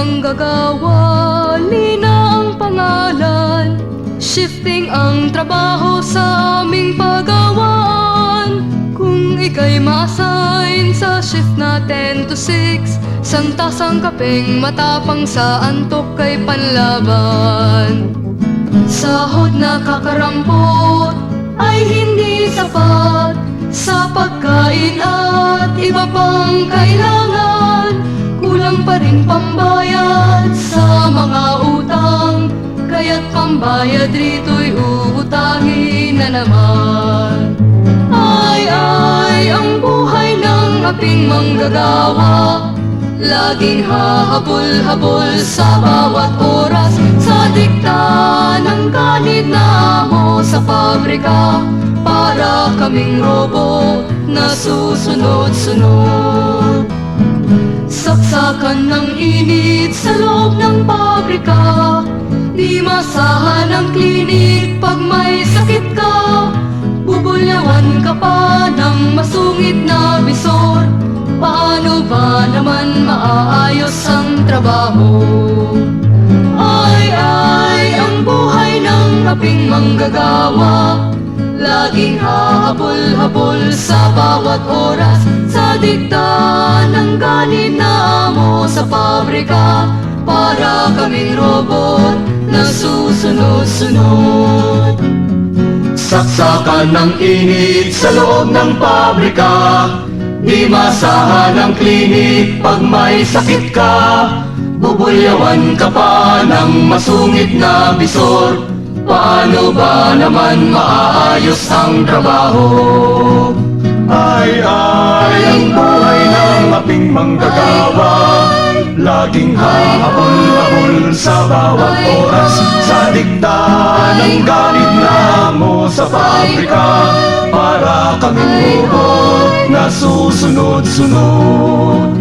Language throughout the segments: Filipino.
manggagawa Lina ang pangalan. Shifting ang trabaho sa aming pagawaan. Kung ika'y ma-assign sa shift na 10 to 6 Santasang kapeng matapang sa antok kay panlaban. Sahod na kakarampot ay hindi sapat Sa pagkain at iba pang kailangan. Kulang pa rin pambayad Pambayad rito'y uutahin na naman. Ay, ay, ang buhay ng aping manggagawa. Laging hahabol-habol sa bawat oras. Sa dikta ng kanid na amo sa pabrika Para kaming robo na susunod-sunod. Saksakan ng init sa loob ng pabrika ang klinik. Pag may sakit ka Bubulyawan ka pa ng masungit na bisor. Paano ba naman maaayos ang trabaho? Ay, ay, ang buhay ng aping manggagawa. Laging hahabol-habol sa bawat oras. Sa dikta ng ganit na amo sa pabrika. Para kaming robot susunod-sunod. Saksakan ng init sa loob ng pabrika. Di masahan ang klinik pag may sakit ka. Bubulyawan ka pa ng masungit na bisor. Paano ba naman maaayos ang trabaho? Ay, ay, ang buhay ng aping manggagawa Laging hahabol-habol sa bawat oras. Sa dikta ng galit na mo sa pabrika. Para kaming robot na susunod-sunod.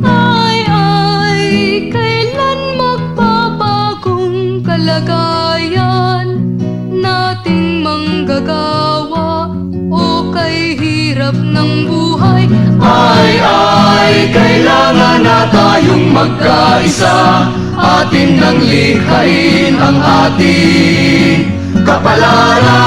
Ay, ay, kailan magpapagong kalagayan nating manggagawa? O kay hirap ng buhay? Ay, ay, kailangan na tayong magkaisa Atin nang likhain ang ating kapalaran